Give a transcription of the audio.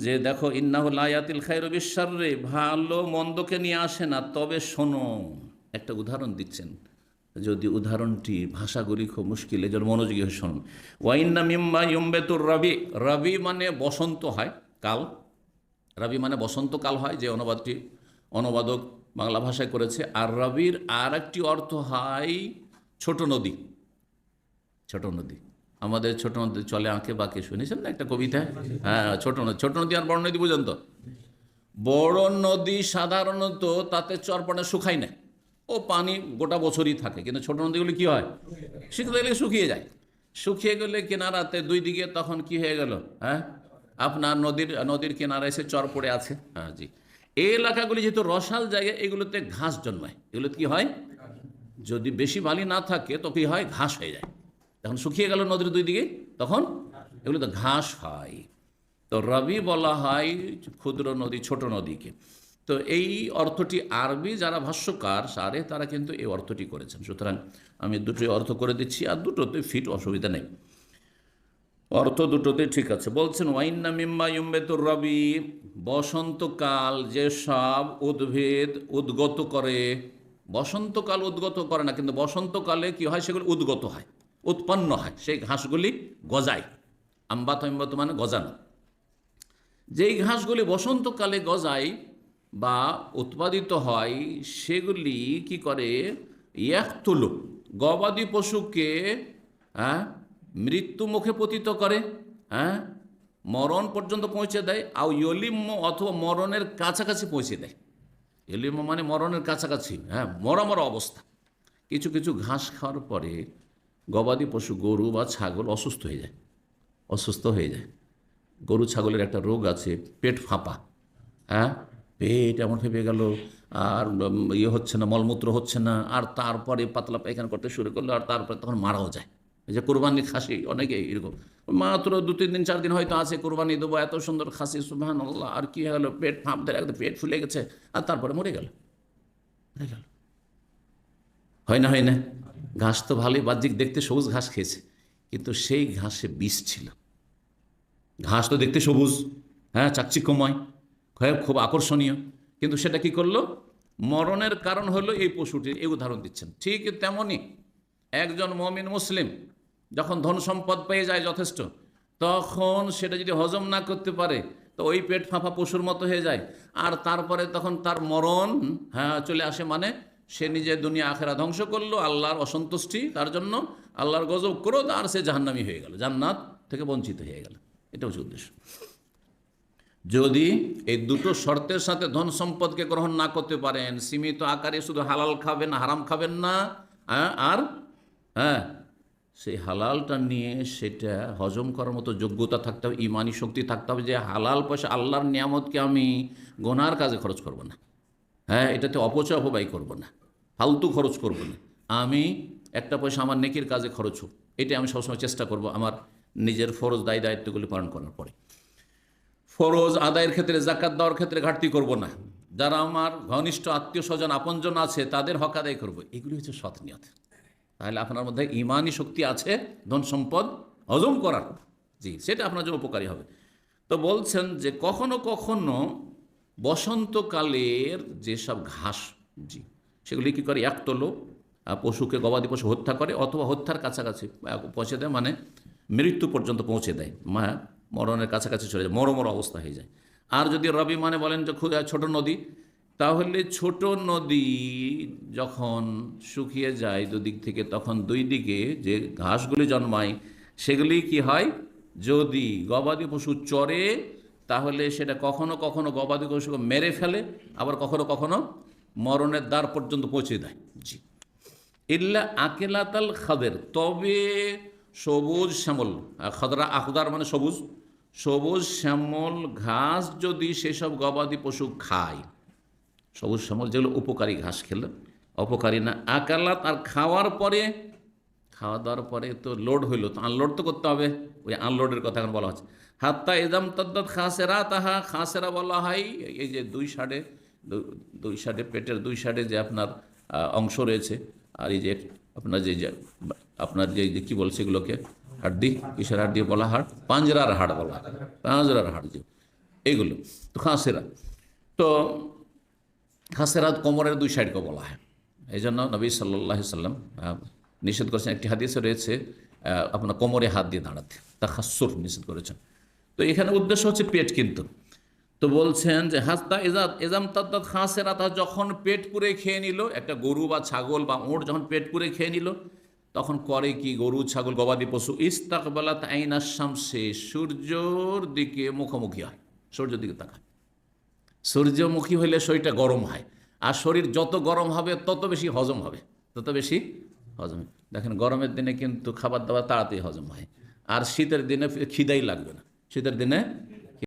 যে দেখো ইন্নাহুল আয়াতিল খাই রবিশ্বরে ভালো মন্দকে নিয়ে আসে না। তবে শোনো, একটা উদাহরণ দিচ্ছেন। যদি উদাহরণটি ভাষাগুলি খুব মুশকিল এই জন্য মনোযোগী হয়ে শুনুন। ওয়াইন্না মিম্মা ইম্বেতুর রবি রবি মানে বসন্ত হয়, কাল। রবি মানে বসন্তকাল হয়, যে অনুবাদটি অনুবাদক বাংলা ভাষায় করেছে। আর রবির আর একটি অর্থ হয় ছোট নদী। ছোট নদী। আমাদের ছোট নদী চলে আঁকে বাঁকে শুনেছেন না একটা কবিতা? হ্যাঁ ছোট নদী। ছোট নদী আর বড় নদী পর্যন্ত বড় নদী সাধারণত তাতে চরপটে শুকায় না। ও পানি গোটা বছরই থাকে, কিন্তু ছোট নদীগুলি কি হয়? শুকিয়ে গেলে শুকিয়ে যায়। শুকিয়ে গেলে কিনারাতে দুই দিকে তখন কি হয়ে গেল? হ্যাঁ? আপনার নদীর নদীর কিনারা এসে চর পড়ে আছে। হ্যাঁ জি। এই এলাকাগুলি যেহেতু রসাল জায়গা, এগুলোতে ঘাস জন্মায়। এগুলো কি হয়? যদি বেশি বালি না থাকে, তো কি হয়? ঘাস হয়ে যায়। যখন শুকিয়ে গেল নদীর দুই দিকে? তখন? এগুলো তো ঘাস হয়। তো রবি বলা হয় ক্ষুদ্র নদী, ছোট নদীকে। তো এই অর্থটি আরবি যারা ভাষ্যকার, সারে, তারা কিন্তু এই অর্থটি করেছেন। সুতরাং আমি দুটোই অর্থ করে দিচ্ছি, আর দুটোতে ফিট অসুবিধা নেই। অর্থ দুটোতে ঠিক আছে। বলছেন ওয়াইন্না মিম্মা ইউম্বেতুর রবি বসন্তকাল যেসব উদ্ভিদ উদ্গত করে। বসন্তকাল উদ্গত করে না, কিন্তু বসন্তকালে কি হয়? সেগুলো উদ্গত হয়। উৎপন্ন হয়। সেই ঘাসগুলি গজায়। আম্বাত ইম্বাত মানে গজানো। যেই ঘাসগুলি বসন্তকালে গজায় বা উৎপাদিত হয়, সেগুলি কি করে? ইয়াকতুলু। গবাদি পশুকে হ্যাঁ মৃত্যু মুখে পতিত করে হ্যাঁ মরণ পর্যন্ত পৌঁছে দেয়, আর ইলিম্ম অথবা মরণের কাছাকাছি পৌঁছে দেয়। ইলিম্ম মানে মরণের কাছাকাছি হ্যাঁ মরা মরা অবস্থা। কিছু কিছু ঘাস খাওয়ার পরে গবাদি পশু, গরু বা ছাগল অসুস্থ হয়ে যায়। অসুস্থ হয়ে যায়। গরু, ছাগলের একটা রোগ আছে, পেট ফাঁপা। হ্যাঁ? পেট এমন ফেপে গেল, আর ইয়ে হচ্ছে না, মলমূত্র হচ্ছে না, আর তারপরে পাতলা পায়খানা করতে শুরু করল, আর তারপরে তখন মারাও যায়। এই যে কোরবানি খাসি অনেকে এরকম। মাত্র দু, তিন দিন, চার দিন হয়তো আছে কোরবানি দেবো, এত সুন্দর খাসি সুবাহান আল্লাহ আর কি গেলো পেট ফাঁপ ধরে একদম পেট ফুলে গেছে, আর তারপরে মরে গেল। মরে গেল। হয় না হয় না? ঘাস তো ভালোই, বাহ্যিক দেখতে সবুজ ঘাস খেয়েছে, কিন্তু সেই ঘাসে বিষ ছিল। ঘাস তো দেখতে সবুজ হ্যাঁ চাকচিক্যময় খুব খুব আকর্ষণীয়। কিন্তু সেটা কি করল? মরণের কারণ হলো এই পশুটির এই উদাহরণ দিচ্ছেন। ঠিক তেমনই একজন মমিন মুসলিম যখন ধন সম্পদ পেয়ে যায় যথেষ্ট, তখন সেটা যদি হজম না করতে পারে, তো ওই পেট ফাঁপা পশুর মতো হয়ে যায়। আর তারপরে তখন তার মরণ হ্যাঁ চলে আসে মানে সে নিজের দুনিয়া আখেরা ধ্বংস করল আল্লাহর অসন্তুষ্টি তার জন্য আল্লাহর গজব ক্রোধ আর সে জাহান্নামি হয়ে গেল জান্নাত থেকে বঞ্চিত হয়ে গেল। এটা হচ্ছে উদ্দেশ্য। যদি এই দুটো শর্তের সাথে ধন সম্পদকে গ্রহণ না করতে পারেন সীমিত আকারে শুধু হালাল খাবেন হারাম খাবেন না হ্যাঁ, আর হ্যাঁ সেই হালালটা নিয়ে সেটা হজম করার মতো যোগ্যতা থাকতে হবে ইমানি শক্তি থাকতে হবে যে হালাল পয়সা আল্লাহর নিয়ামতকে আমি গোনার কাজে খরচ করব না। হ্যাঁ এটাতে অপচয় অপব্যয় করব না। ফালতু খরচ করব না। আমি একটা পয়সা আমার নেকির কাজে খরচ হোক এটা আমি সবসময় চেষ্টা করব আমার নিজের ফরজ দায়ী দায়িত্বগুলি পালন করার পরে। ফরজ আদায়ের ক্ষেত্রে জাকাত দেওয়ার ক্ষেত্রে ঘাটতি করব না। যারা আমার ঘনিষ্ঠ আত্মীয় স্বজন আপনজন আছে, তাদের হক আদায় করব। এগুলি হচ্ছে সৎ নিয়ত। তাহলে আপনার মধ্যে ইমানই শক্তি আছে, ধন সম্পদ হজম করার। জি, সেটা আপনার জন্য উপকারী হবে। তো বলছেন যে কখনো কখনো বসন্তকালের যেসব ঘাস, জি সেগুলি কী করে? একতলো পশুকে গবাদি পশু হত্যা করে অথবা হত্যার কাছাকাছি পৌঁছে দেয় মানে মৃত্যু পর্যন্ত পৌঁছে দেয়। মা, মরণের কাছাকাছি চলে যায়, মরমর অবস্থা হয়ে যায়। আর যদি রবি মানে বলেন যে ছোট নদী, তাহলে ছোট নদী যখন শুকিয়ে যায় দুদিক থেকে, তখন দুই দিকে যে ঘাসগুলি জন্মায়, সেগুলি কি হয়? যদি গবাদি পশু চরে, তাহলে সেটা কখনো কখনো গবাদি পশুকে মেরে ফেলে, আবার কখনো কখনো মরণের দ্বার পর্যন্ত পৌঁছে দেয়। জি। ইল্লা আকেলাতাল খাদের, তবে সবুজ শ্যামল খদরা আখদার মানে সবুজ। সবুজ শ্যামল ঘাস যদি সেসব গবাদি পশু খায়, সবুজ শ্যামল যেগুলো উপকারী ঘাস খেলে, অপকারী না, আকালাত আর খাওয়ার পরে, খাওয়া দাওয়ার পরে তো লোড হইল, তো আনলোড তো করতে হবে। ওই আনলোডের কথা এখন বলা হচ্ছে। হাত্তা এদাম তদ্দত খাসেরা তাহা, খাসেরা বলা হয় এই যে দুই সাইডে দু- দুই সাইডে পেটের দুই সাইডে যে আপনার অংশ রয়েছে, আর এই যে আপনার যে আপনার যে কী বলছে এগুলোকে? হাড্ডি, কিসের হাড্ডি বলা হাড়? পাঁজরার হাড় বলা। পাঁজরার হাড় যে এইগুলো তো খাঁসেরা তো খাসেরাত কোমরের দুই সাইডকে বলা হয়। এই জন্য নবী সাল্লাহ সাল্লাম নিষেধ করেছেন। একটি হাদিসে রয়েছে আপনার কোমরে হাত দিয়ে দাঁড়াতে। তা খাসুর নিষেধ করেছেন। তো এখানে উদ্দেশ্য হচ্ছে পেট কিন্তু। তো বলছেন যে, হাস্তা এজাত এজাম তাদ্দাত খাসেরাতা যখন পেট পুরে খেয়ে নিল, একটা গরু বা ছাগল বা ওঁট যখন পেট পুরে খেয়ে নিল, তখন করে কি গরু, ছাগল, গবাদি পশু? ইস্তাকবালাত আইনা শামসে, সূর্যর দিকে মুখোমুখি হয়, সূর্যের দিকে তাকায়। সূর্যমুখী হইলে শরীরটা গরম হয়, আর শরীর যত গরম হবে, তত বেশি হজম হবে, তত বেশি হজম। দেখেন, গরমের দিনে কিন্তু খাবার দাবার তাড়াতাড়ি হজম হয়, আর শীতের দিনে খিদাই লাগবে না। শীতের দিনে